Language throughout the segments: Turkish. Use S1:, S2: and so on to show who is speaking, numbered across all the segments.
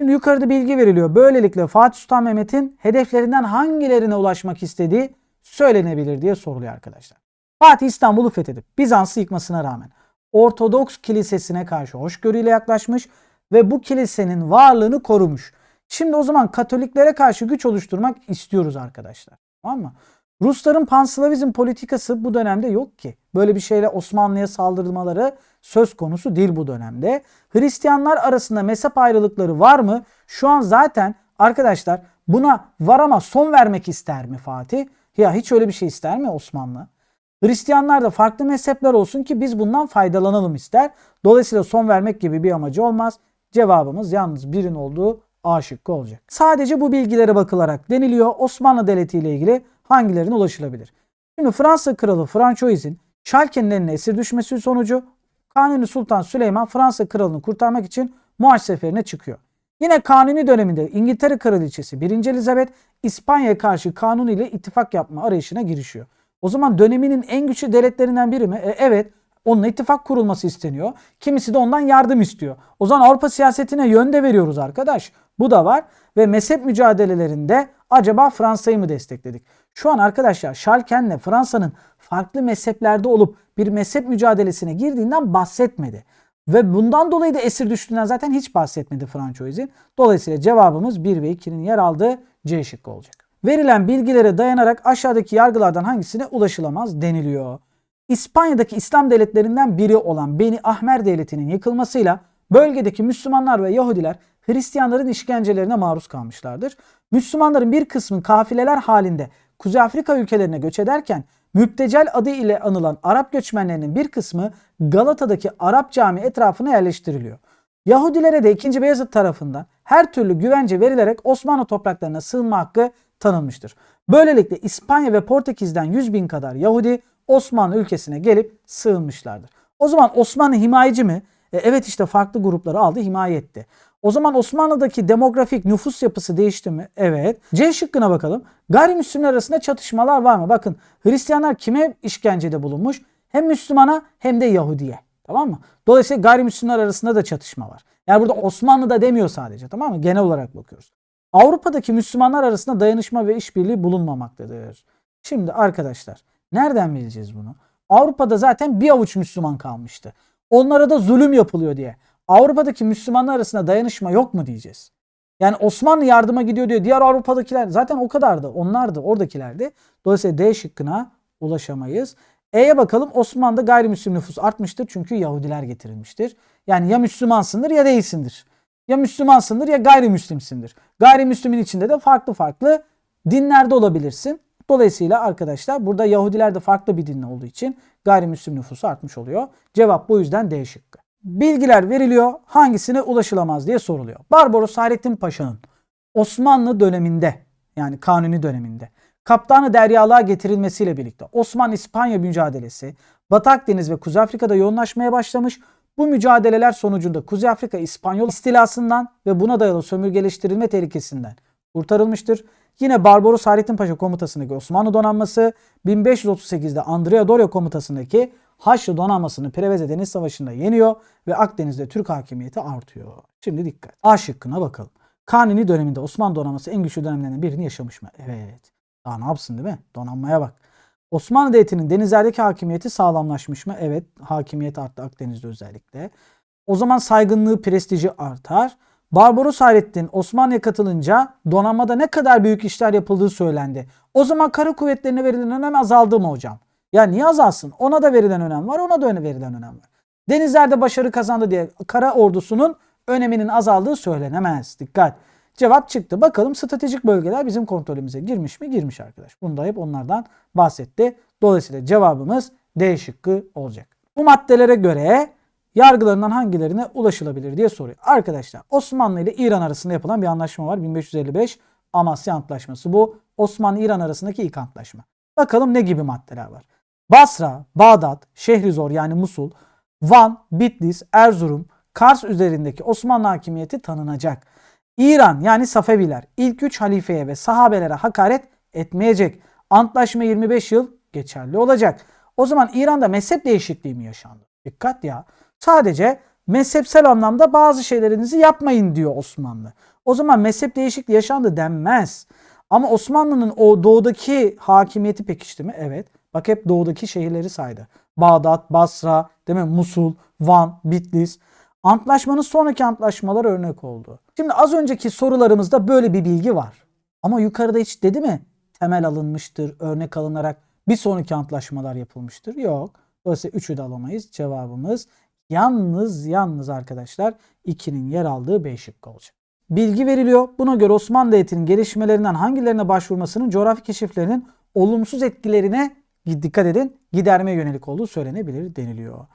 S1: Şimdi yukarıda bilgi veriliyor. Böylelikle Fatih Sultan Mehmet'in hedeflerinden hangilerine ulaşmak istediği söylenebilir diye soruluyor arkadaşlar. Fatih İstanbul'u fethedip Bizans'ı yıkmasına rağmen Ortodoks kilisesine karşı hoşgörüyle yaklaşmış ve bu kilisenin varlığını korumuş. Şimdi o zaman Katoliklere karşı güç oluşturmak istiyoruz arkadaşlar. Tamam mı? Rusların panslavizm politikası bu dönemde yok ki. Böyle bir şeyle Osmanlı'ya saldırmaları söz konusu değil bu dönemde. Hristiyanlar arasında mezhep ayrılıkları var mı? Şu an zaten arkadaşlar buna var ama son vermek ister mi Fatih? Ya hiç öyle bir şey ister mi Osmanlı? Hristiyanlar da farklı mezhepler olsun ki biz bundan faydalanalım ister. Dolayısıyla son vermek gibi bir amacı olmaz. Cevabımız yalnız birin olduğu A şıkkı olacak. Sadece bu bilgilere bakılarak deniliyor Osmanlı Devleti ile ilgili hangilerine ulaşılabilir? Şimdi Fransa Kralı Francois'in Schalke'nin eline esir düşmesi sonucu Kanuni Sultan Süleyman Fransa Kralı'nı kurtarmak için Muaş seferine çıkıyor. Yine Kanuni döneminde İngiltere Kraliçesi 1. Elizabeth İspanya'ya karşı Kanuni ile ittifak yapma arayışına girişiyor. O zaman döneminin en güçlü devletlerinden biri mi? E, evet. Onunla ittifak kurulması isteniyor. Kimisi de ondan yardım istiyor. O zaman Avrupa siyasetine yön de veriyoruz arkadaş. Bu da var. Ve mezhep mücadelelerinde acaba Fransa'yı mı destekledik? Şu an arkadaşlar Schalken'le Fransa'nın farklı mezheplerde olup bir mezhep mücadelesine girdiğinden bahsetmedi. Ve bundan dolayı da esir düştüğünden zaten hiç bahsetmedi Francois'in. Dolayısıyla cevabımız 1 ve 2'nin yer aldığı C şıkkı olacak. Verilen bilgilere dayanarak aşağıdaki yargılardan hangisine ulaşılamaz deniliyor. İspanya'daki İslam devletlerinden biri olan Beni Ahmer Devleti'nin yıkılmasıyla bölgedeki Müslümanlar ve Yahudiler Hristiyanların işkencelerine maruz kalmışlardır. Müslümanların bir kısmı kafileler halinde Kuzey Afrika ülkelerine göç ederken Müptecel adı ile anılan Arap göçmenlerinin bir kısmı Galata'daki Arap cami etrafına yerleştiriliyor. Yahudilere de 2. Beyazıt tarafından her türlü güvence verilerek Osmanlı topraklarına sığınma hakkı tanınmıştır. Böylelikle İspanya ve Portekiz'den 100 bin kadar Yahudi Osmanlı ülkesine gelip sığınmışlardır. O zaman Osmanlı himayeci mi? E, evet işte farklı grupları aldı himaye etti. O zaman Osmanlı'daki demografik nüfus yapısı değişti mi? Evet. C şıkkına bakalım. Gayrimüslimler arasında çatışmalar var mı? Bakın Hristiyanlar kime işkencede bulunmuş? Hem Müslümana hem de Yahudiye. Tamam mı? Dolayısıyla gayrimüslimler arasında da çatışma var. Yani burada Osmanlı'da demiyor sadece tamam mı? Genel olarak bakıyoruz. Avrupa'daki Müslümanlar arasında dayanışma ve işbirliği bulunmamaktadır. Şimdi arkadaşlar nereden bileceğiz bunu? Avrupa'da zaten bir avuç Müslüman kalmıştı. Onlara da zulüm yapılıyor diye. Avrupa'daki Müslümanlar arasında dayanışma yok mu diyeceğiz. Yani Osmanlı yardıma gidiyor diyor. Diğer Avrupa'dakiler zaten o kadardı. Onlardı, oradakilerdi. Dolayısıyla D şıkkına ulaşamayız. E'ye bakalım. Osmanlı'da gayrimüslim nüfus artmıştır çünkü Yahudiler getirilmiştir. Yani ya Müslümansındır ya değilsindir. Ya Müslümansındır ya gayrimüslimsindir. Gayrimüslimin içinde de farklı farklı dinlerde olabilirsin. Dolayısıyla arkadaşlar burada Yahudiler de farklı bir din olduğu için gayrimüslim nüfusu artmış oluyor. Cevap bu yüzden D şıkkı. Bilgiler veriliyor hangisine ulaşılamaz diye soruluyor. Barbaros Hayrettin Paşa'nın Osmanlı döneminde yani Kanuni döneminde Kaptanı Deryalığa getirilmesiyle birlikte Osman-İspanya mücadelesi Batı Akdeniz ve Kuzey Afrika'da yoğunlaşmaya başlamış. Bu mücadeleler sonucunda Kuzey Afrika İspanyol istilasından ve buna dayalı sömürgeleştirilme tehlikesinden kurtarılmıştır. Yine Barbaros Hayrettin Paşa komutasındaki Osmanlı donanması 1538'de Andrea Doria komutasındaki Haçlı donanmasını Preveze Deniz Savaşı'nda yeniyor ve Akdeniz'de Türk hakimiyeti artıyor. Şimdi dikkat. A şıkkına bakalım. Kanuni döneminde Osmanlı donanması en güçlü dönemlerinden birini yaşamış mı? Evet. Daha ne yapsın değil mi? Donanmaya bak. Osmanlı Devleti'nin denizlerdeki hakimiyeti sağlamlaşmış mı? Evet. Hakimiyet arttı Akdeniz'de özellikle. O zaman saygınlığı, prestiji artar. Barbaros Hayrettin Osmanlı'ya katılınca donanmada ne kadar büyük işler yapıldığı söylendi. O zaman kara kuvvetlerine verilen önem azaldı mı hocam? Ya niye azalsın? Ona da verilen önem var, ona da verilen önem var. Denizlerde başarı kazandı diye kara ordusunun öneminin azaldığı söylenemez. Dikkat. Cevap çıktı. Bakalım stratejik bölgeler bizim kontrolümüze girmiş mi? Girmiş arkadaş. Bunda hep onlardan bahsetti. Dolayısıyla cevabımız D şıkkı olacak. Bu maddelere göre yargılarından hangilerine ulaşılabilir diye soruyor. Arkadaşlar Osmanlı ile İran arasında yapılan bir anlaşma var. 1555 Amasya Antlaşması. Bu Osmanlı-İran arasındaki ilk antlaşma. Bakalım ne gibi maddeler var. Basra, Bağdat, Şehrizor yani Musul, Van, Bitlis, Erzurum, Kars üzerindeki Osmanlı hakimiyeti tanınacak. İran yani Safeviler ilk üç halifeye ve sahabelere hakaret etmeyecek. Antlaşma 25 yıl geçerli olacak. O zaman İran'da mezhep değişikliği mi yaşandı? Dikkat ya. Sadece mezhepsel anlamda bazı şeylerinizi yapmayın diyor Osmanlı. O zaman mezhep değişikliği yaşandı denmez. Ama Osmanlı'nın o doğudaki hakimiyeti pekişti mi? Evet. Bak hep doğudaki şehirleri saydı. Bağdat, Basra, değil mi? Musul, Van, Bitlis. Antlaşmanın sonraki antlaşmalar örnek oldu. Şimdi az önceki sorularımızda böyle bir bilgi var. Ama yukarıda hiç dedi mi? Temel alınmıştır, örnek alınarak bir sonraki antlaşmalar yapılmıştır. Yok. Dolayısıyla üçü de alamayız. Cevabımız yalnız yalnız arkadaşlar 2'nin yer aldığı B şıkkı olacak. Bilgi veriliyor. Buna göre Osmanlı Devleti'nin gelişmelerinden hangilerine başvurmasının coğrafi keşiflerinin olumsuz etkilerine dikkat edin gidermeye yönelik olduğu söylenebilir deniliyor.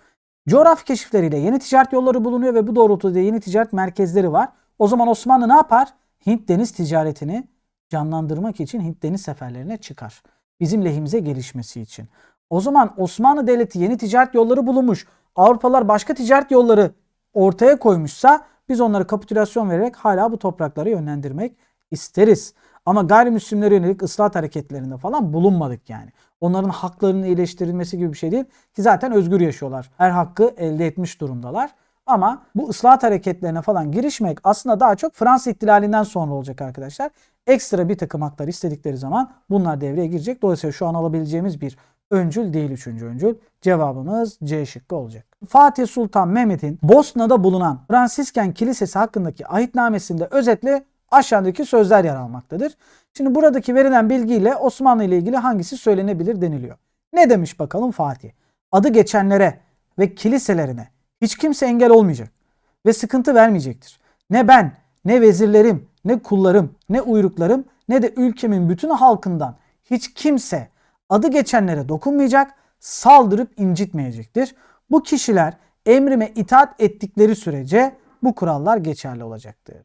S1: Coğrafi keşifleriyle yeni ticaret yolları bulunuyor ve bu doğrultuda yeni ticaret merkezleri var. O zaman Osmanlı ne yapar? Hint deniz ticaretini canlandırmak için Hint deniz seferlerine çıkar. Bizim lehimize gelişmesi için. O zaman Osmanlı Devleti yeni ticaret yolları bulunmuş. Avrupalılar başka ticaret yolları ortaya koymuşsa biz onlara kapitülasyon vererek hala bu toprakları yönlendirmek isteriz. Ama gayrimüslimlere yönelik ıslahat hareketlerinde falan bulunmadık yani. Onların haklarının iyileştirilmesi gibi bir şey değil ki zaten özgür yaşıyorlar. Her hakkı elde etmiş durumdalar. Ama bu ıslahat hareketlerine falan girişmek aslında daha çok Fransız ihtilalinden sonra olacak arkadaşlar. Ekstra bir takım haklar istedikleri zaman bunlar devreye girecek. Dolayısıyla şu an alabileceğimiz bir öncül değil üçüncü öncül. Cevabımız C şıkkı olacak. Fatih Sultan Mehmet'in Bosna'da bulunan Fransisken Kilisesi hakkındaki ahitnamesinde özetle aşağıdaki sözler yer almaktadır. Şimdi buradaki verilen bilgiyle Osmanlı ile ilgili hangisi söylenebilir deniliyor. Ne demiş bakalım Fatih? Adı geçenlere ve kiliselerine hiç kimse engel olmayacak ve sıkıntı vermeyecektir. Ne ben, ne vezirlerim, ne kullarım, ne uyruklarım, ne de ülkemin bütün halkından hiç kimse adı geçenlere dokunmayacak, saldırıp incitmeyecektir. Bu kişiler emrime itaat ettikleri sürece bu kurallar geçerli olacaktır.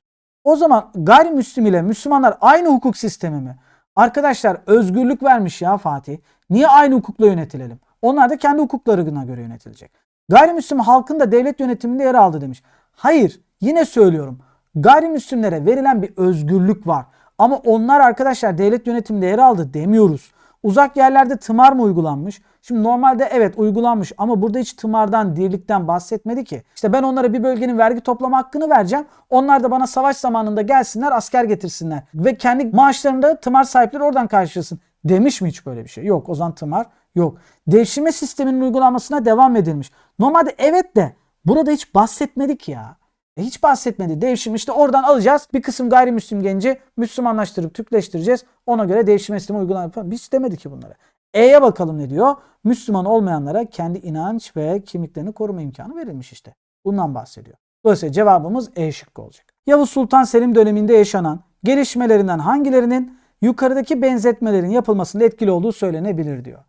S1: O zaman gayrimüslim ile Müslümanlar aynı hukuk sistemi mi? Arkadaşlar özgürlük vermiş ya Fatih. Niye aynı hukukla yönetilelim? Onlar da kendi hukuklarına göre yönetilecek. Gayrimüslim halkın da devlet yönetiminde yer aldı demiş. Hayır yine söylüyorum. Gayrimüslimlere verilen bir özgürlük var. Ama onlar arkadaşlar devlet yönetiminde yer aldı demiyoruz. Uzak yerlerde tımar mı uygulanmış? Şimdi normalde evet uygulanmış ama burada hiç tımardan, dirlikten bahsetmedi ki. İşte ben onlara bir bölgenin vergi toplama hakkını vereceğim. Onlar da bana savaş zamanında gelsinler asker getirsinler. Ve kendi maaşlarında tımar sahipleri oradan karşılasın. Demiş mi hiç böyle bir şey? Yok o zaman tımar yok. Devşirme sisteminin uygulanmasına devam edilmiş. Normalde evet de burada hiç bahsetmedik ya. E hiç bahsetmedi. Devşim işte oradan alacağız. Bir kısım gayrimüslim genci Müslümanlaştırıp Türkleştireceğiz. Ona göre devşirme sistemi uygulanır falan. Hiç demedi ki bunlara. E'ye bakalım ne diyor? Müslüman olmayanlara kendi inanç ve kimliklerini koruma imkanı verilmiş işte. Bundan bahsediyor. Dolayısıyla cevabımız E şıkkı olacak. Yavuz Sultan Selim döneminde yaşanan gelişmelerinden hangilerinin yukarıdaki benzetmelerin yapılmasında etkili olduğu söylenebilir diyor.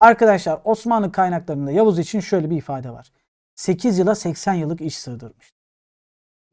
S1: Arkadaşlar Osmanlı kaynaklarında Yavuz için şöyle bir ifade var. 8 yıla 80 yıllık iş sığdırmış.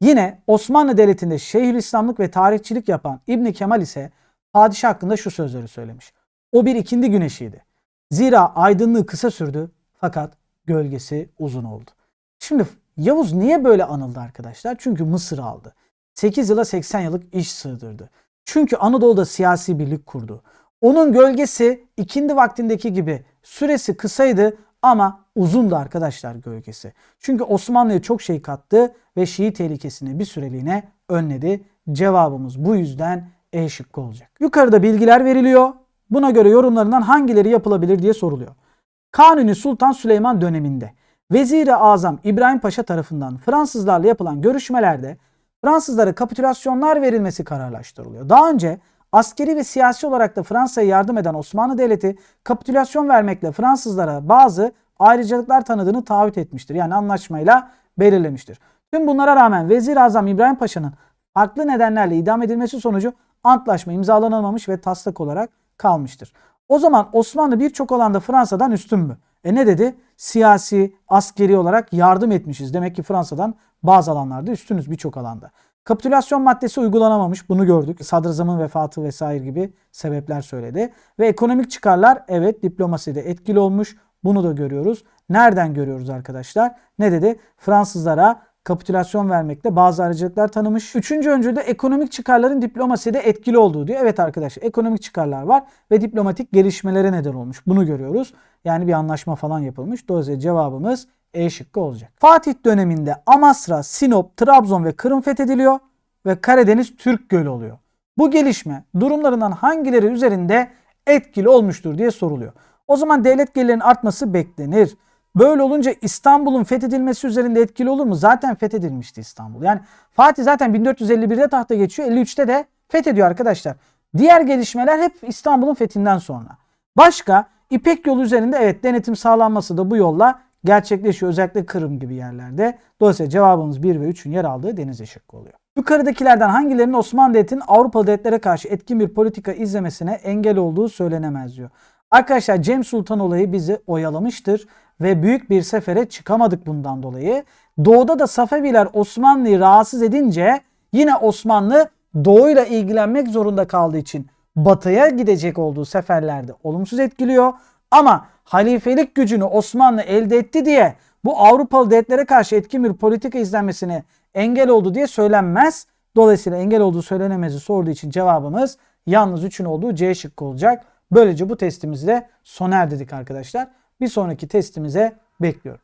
S1: Yine Osmanlı Devleti'nde Şeyhülislamlık ve tarihçilik yapan İbni Kemal ise padişah hakkında şu sözleri söylemiş. O bir ikindi güneşiydi. Zira aydınlığı kısa sürdü fakat gölgesi uzun oldu. Şimdi Yavuz niye böyle anıldı arkadaşlar? Çünkü Mısır aldı. 8 yıla 80 yıllık iş sığdırdı. Çünkü Anadolu'da siyasi birlik kurdu. Onun gölgesi ikindi vaktindeki gibi süresi kısaydı ama uzundu arkadaşlar gölgesi. Çünkü Osmanlı'ya çok şey kattı ve Şii tehlikesini bir süreliğine önledi. Cevabımız bu yüzden E şıkkı olacak. Yukarıda bilgiler veriliyor. Buna göre yorumlarından hangileri yapılabilir diye soruluyor. Kanuni Sultan Süleyman döneminde Vezir-i Azam İbrahim Paşa tarafından Fransızlarla yapılan görüşmelerde Fransızlara kapitülasyonlar verilmesi kararlaştırılıyor. Daha önce askeri ve siyasi olarak da Fransa'ya yardım eden Osmanlı Devleti kapitülasyon vermekle Fransızlara bazı ayrıcalıklar tanıdığını taahhüt etmiştir. Yani anlaşmayla belirlemiştir. Tüm bunlara rağmen Vezir Azam İbrahim Paşa'nın farklı nedenlerle idam edilmesi sonucu antlaşma imzalanamamış ve taslak olarak kalmıştır. O zaman Osmanlı birçok alanda Fransa'dan üstün mü? E ne dedi? Siyasi, askeri olarak yardım etmişiz. Demek ki Fransa'dan bazı alanlarda üstünüz birçok alanda. Kapitülasyon maddesi uygulanamamış. Bunu gördük. Sadrazamın vefatı vesaire gibi sebepler söyledi. Ve ekonomik çıkarlar evet diplomaside etkili olmuş. Bunu da görüyoruz. Nereden görüyoruz arkadaşlar? Ne dedi? Fransızlara kapitülasyon vermekte bazı ayrıcalıklar tanımış. Üçüncü öncülde ekonomik çıkarların diplomaside etkili olduğu diyor. Evet arkadaşlar ekonomik çıkarlar var ve diplomatik gelişmelere neden olmuş. Bunu görüyoruz. Yani bir anlaşma falan yapılmış. Dolayısıyla cevabımız E şıkkı olacak. Fatih döneminde Amasra, Sinop, Trabzon ve Kırım fethediliyor ve Karadeniz Türk Gölü oluyor. Bu gelişme durumlarından hangileri üzerinde etkili olmuştur diye soruluyor. O zaman devlet gelirlerinin artması beklenir. Böyle olunca İstanbul'un fethedilmesi üzerinde etkili olur mu? Zaten fethedilmişti İstanbul. Yani Fatih zaten 1451'de tahta geçiyor. 53'te de fethediyor arkadaşlar. Diğer gelişmeler hep İstanbul'un fethinden sonra. Başka İpek yolu üzerinde evet denetim sağlanması da bu yolla gerçekleşiyor. Özellikle Kırım gibi yerlerde. Dolayısıyla cevabımız 1 ve 3'ün yer aldığı deniz şıkkı oluyor. Yukarıdakilerden hangilerinin Osmanlı Devleti'nin Avrupalı devletlere karşı etkin bir politika izlemesine engel olduğu söylenemez diyor. Arkadaşlar Cem Sultan olayı bizi oyalamıştır ve büyük bir sefere çıkamadık bundan dolayı. Doğuda da Safeviler Osmanlı'yı rahatsız edince yine Osmanlı doğuyla ilgilenmek zorunda kaldığı için batıya gidecek olduğu seferlerde olumsuz etkiliyor. Ama halifelik gücünü Osmanlı elde etti diye bu Avrupalı devletlere karşı etkin bir politika izlenmesine engel oldu diye söylenmez. Dolayısıyla engel olduğu söylenemezi sorduğu için cevabımız yalnız 3'ün olduğu C şıkkı olacak. Böylece bu testimizi de sona erdirdik arkadaşlar. Bir sonraki testimize bekliyorum.